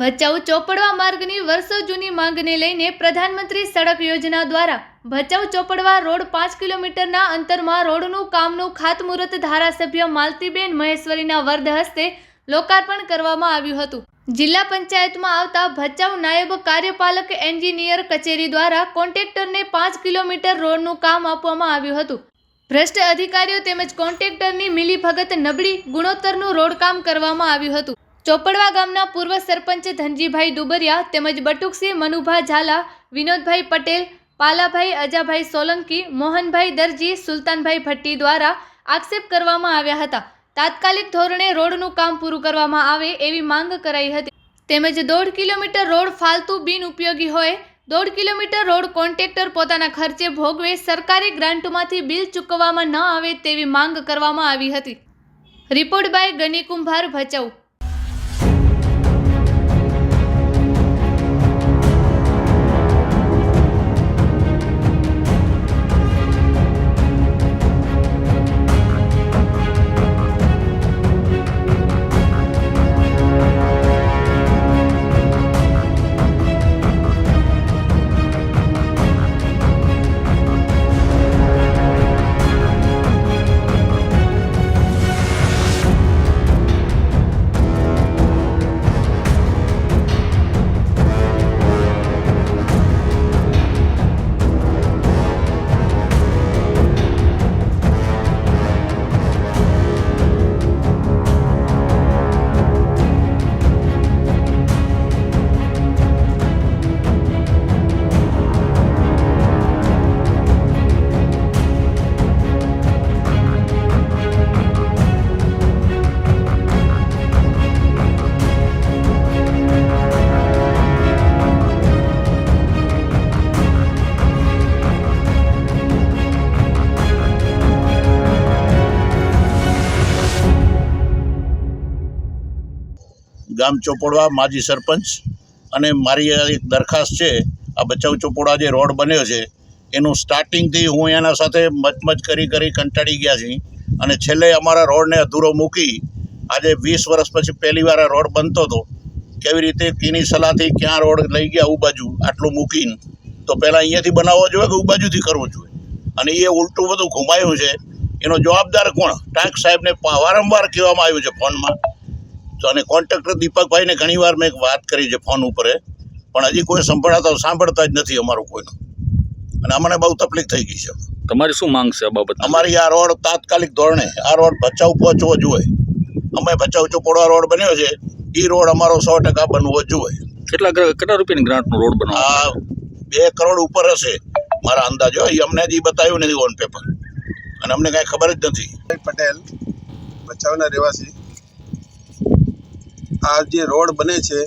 ભચાઉ ચોપડવા માર્ગની વર્ષો જૂની માંગને લઈને પ્રધાનમંત્રી સડક યોજના દ્વારા ભચાઉ ચોપડવા રોડ પાંચ કિલોમીટરના અંતરમાં રોડનું કામનું ખાતમુહૂર્ત ધારાસભ્ય માલતીબેન મહેશ્વરીના વરદ હસ્તે લોકાર્પણ કરવામાં આવ્યું હતું. જિલ્લા પંચાયતમાં આવતા ભચાઉ નાયબ કાર્યપાલક એન્જિનિયર કચેરી દ્વારા કોન્ટ્રાક્ટરને પાંચ કિલોમીટર રોડનું કામ આપવામાં આવ્યું હતું. ભ્રષ્ટ અધિકારીઓ તેમજ કોન્ટ્રાક્ટરની મિલીભગત નબળી ગુણોત્તરનું રોડકામ કરવામાં આવ્યું હતું. ચોપડવા ગામના પૂર્વ સરપંચ ધનજીભાઈ દુબરિયા તેમજ બટુકસિંહ મનુભા ઝાલા, વિનોદભાઈ પટેલ, પાલાભાઈ અજાભાઈ સોલંકી, મોહનભાઈ દરજી, સુલતાનભાઈ ભટ્ટી દ્વારા આક્ષેપ કરવામાં આવ્યા હતા. તાત્કાલિક ધોરણે રોડનું કામ પૂરું કરવામાં આવે એવી માંગ કરાઈ હતી. તેમજ દોઢ કિલોમીટર રોડ ફાલતુ બિનઉપયોગી હોય, દોઢ કિલોમીટર રોડ કોન્ટ્રાક્ટર પોતાના ખર્ચે ભોગવે સરકારી ગ્રાન્ટમાંથી બિલ ચૂકવવામાં ન આવે તેવી માંગ કરવામાં આવી હતી. રિપોર્ટ બાય ગની કુંભાર ભચાઉ. ગામ ચોપડવા માજી સરપંચ અને મારી એક દરખાસ્ત છે, આ બચાવ ચોપડા જે રોડ બન્યો છે, એનું સ્ટાર્ટિંગથી હું એના સાથે મચમચ કરી કરી કંટાળી ગયા છીએ. અને છેલ્લે અમારા રોડને અધૂરો મૂકી આજે વીસ વર્ષ પછી પહેલી વાર આ રોડ બનતો હતો. કેવી રીતે, કીની સલાહથી ક્યાં રોડ લઈ ગયા ઉબાજુ બાજુ આટલું મૂકીને, તો પહેલાં અહીંયાથી બનાવવો જોઈએ કે ઉબાજુથી બાજુથી કરવું જોઈએ અને એ ઉલટું બધું ઘુમાયું છે. એનો જવાબદાર કોણ? ટાંક સાહેબને વારંવાર કહેવામાં આવ્યું છે ફોનમાં અને કોન્ટ્રાક્ટર દીપકભાઈને ઘણીવાર મેં એક વાત કરી છે ફોન ઉપર. પણ હજી કોઈ સંભળાતા સાંભળતા જ નથી અમારું કોઈનું. અને અમને બહુ તકલીફ થઈ ગઈ છે. તમારી શું માંગ છે આ બાબત અમારી આ રોડ તાત્કાલિક ધોરણે આ રોડ ભચાઉ પહોંચવો જોઈએ. અમે ભચાઉ ચોપોડા રોડ બન્યો છે. એ રોડ અમારો સો ટકા બનવો જોઈએ. કેટલા કેટલા રૂપિયાની ગ્રાન્ટનો રોડ બનાવો આ બે કરોડ ઉપર હશે મારા અંદાજો. એ અમને હજી બતાવ્યું નથી ઓન પેપર અને અમને કાંઈ ખબર જ નથી. પટેલ ભચાઉના રહેવાસી. આ જે રોડ બને છે,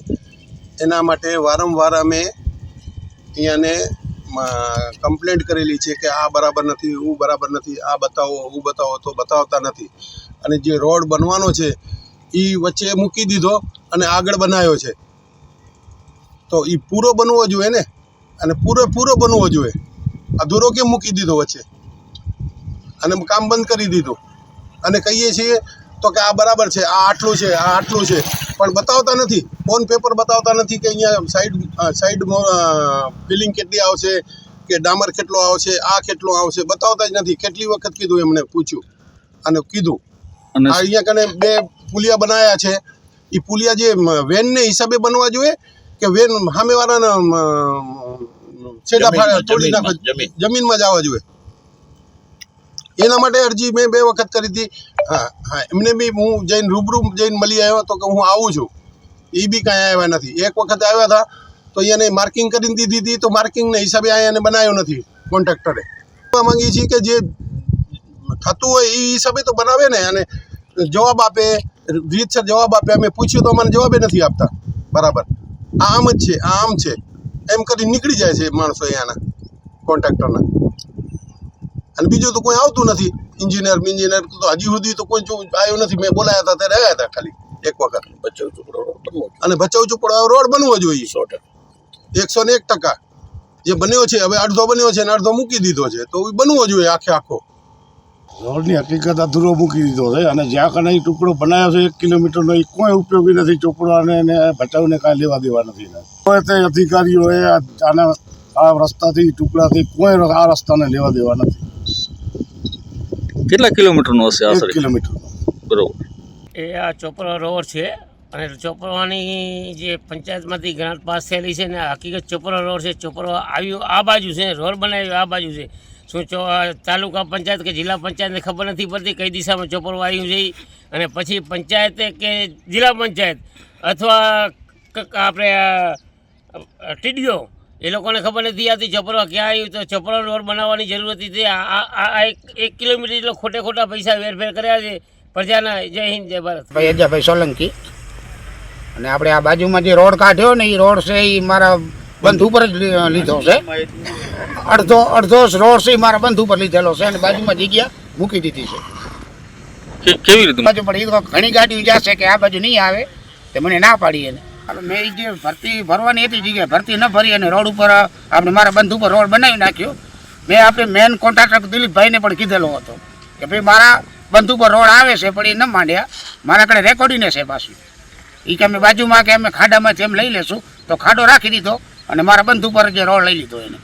એના માટે વારંવાર અમે અહીંયાને કમ્પ્લેન્ટ કરેલી છે કે આ બરાબર નથી, હું બરાબર નથી, આ બતાવો, હું બતાવો, તો બતાવતા નથી. અને જે રોડ બનવાનો છે એ વચ્ચે મૂકી દીધો અને આગળ બનાવ્યો છે. તો એ પૂરો બનવો જોઈએ ને? અને પૂરેપૂરો બનવો જોઈએ. અધૂરો કેમ મૂકી દીધો વચ્ચે? અને કામ બંધ કરી દીધું. અને કહીએ છીએ તો કે આ બરાબર છે, આ આટલું છે, આ આટલું છે. પણ બતાવતા નથી. ફોન પેપર બતાવતા નથી કે અહીંયા સાઈડ સાઈડ ફિલિંગ કેટલી આવશે કે ડામર કેટલો આવશે આ કેટલો આવશે બતાવતા જ નથી. કેટલી વખત કીધું એમને પૂછ્યું. અને કીધું. અને આ અહીંયા કને બે પુલિયા બનાવ્યા છે. એ પુલિયા જે વેનને હિસાબે બનવા જોઈએ કે વેન સામેવાળાના છેડા ફાડે તોડી જમીનમાં, જમીનમાં જવા જોઈએ. એના માટે અરજી મેં બે વખત કરી હતી. હા હા, એમને બી હું જઈને રૂબરૂ જઈને મળી આવ્યો તો કે હું આવું છું. એ બી કાંઈ આવ્યા નથી. એક વખત આવ્યા હતા તો એને માર્કિંગ કરીને દીધી હતી તો માર્કિંગને હિસાબે એને બનાવ્યો નથી કોન્ટ્રાક્ટરે. માંગીએ છીએ કે જે થતું હોય એ હિસાબે તો બનાવે ને અને જવાબ આપે. રીતસર જવાબ આપે. અમે પૂછ્યું તો અમને જવાબે નથી આપતા. બરાબર. આમ જ છે, આમ છે. એમ કરી નીકળી જાય છે માણસો અહીંયાના કોન્ટ્રાક્ટરના. અને બીજું તો કોઈ આવતું નથી. ઇન્જિનિયર ઇન્જિનિયર તો હજી સુધી તો કોઈ જો આવ્યું નથી. મેં બોલાયા હતા ત્યારે આવ્યા હતા ખાલી એક વખત. બચાવ ચોપડો અને ભચાઉ ચોપડા રોડ બનવો જોઈએ. સો ટકા. એકસો ને એક ટકા. જે બન્યો છે હવે અડધો બન્યો છે અને અડધો મૂકી દીધો છે. તો એ બનવો જોઈએ આખે આખો. રોડની હકીકત અધૂરો મૂકી દીધો છે. અને જ્યાં કને એ ટુકડો બનાવ્યો છે એક કિલોમીટરનો એ કોઈ ઉપયોગી નથી ચોપડાને અને બચાવને કાંઈ લેવા દેવા નથી કોઈ તે અધિકારીઓએ આના આ રસ્તાથી ટુકડાથી કોઈ આ રસ્તાને લેવા દેવા નથી. કેટલા કિલોમીટરનો હશે આશરે બરોબર. એ આ ચોપરા રોડ છે અને ચોપરાની જે પંચાયતમાંથી ગ્રાન્ટ પાસ થયેલી છે ને હકીકત ચોપરા રોડ છે. ચોપરા આવ્યું આ બાજુ છે રોડ બનાવ્યો આ બાજુ છે. શું ચો તાલુકા પંચાયત કે જિલ્લા પંચાયતને ખબર નથી પડતી કઈ દિશામાં ચોપરો આવ્યું છે અને પછી પંચાયતે કે જિલ્લા પંચાયત અથવા આપણે ટીડીઓ એ લોકોને ખબર નથી આવતી ચોપરો ક્યાં આવ્યું તો ચોપરો રોડ બનાવવાની જરૂર હતી તે આ એક એક કિલોમીટર જેટલો ખોટે ખોટા પૈસા વેરફેર કર્યા છે. પ્રજાના જય હિન્દ જય ભારત. ભાઈ અજયભાઈ સોલંકી. અને આપણે આ બાજુમાં જે રોડ કાઢ્યો ને એ રોડ છે એ મારા બંધ ઉપર જ લીધો છે. અડધો અડધો રોડ છે એ મારા બંધ ઉપર લીધેલો છે અને બાજુમાં જગ્યા મૂકી દીધી છે. કેવી રીતે? બાજુ પણ એ તો ઘણી ગાડીઓ જશે કે આ બાજુ નહીં આવે. તે મને ના પાડી એને. હવે મેં જે ભરતી, ભરવાની હતી જગ્યાએ, ભરતી ન ભરી અને રોડ ઉપર આપણે મારા બંધ ઉપર રોડ બનાવી નાખ્યો. મેં આપણે મેન કોન્ટ્રાક્ટર દિલીપભાઈને પણ કીધેલો હતો કે ભાઈ, મારા બંધ ઉપર રોડ આવે છે, પણ એ ન માંડ્યા. મારા કડે રેકોર્ડિંગ છે પાછું. એ કે અમે બાજુમાં કે અમે ખાડામાંથી એમ લઈ લેશું. તો ખાડો રાખી દીધો અને મારા બંધ ઉપર જે રોડ લઈ લીધો એને.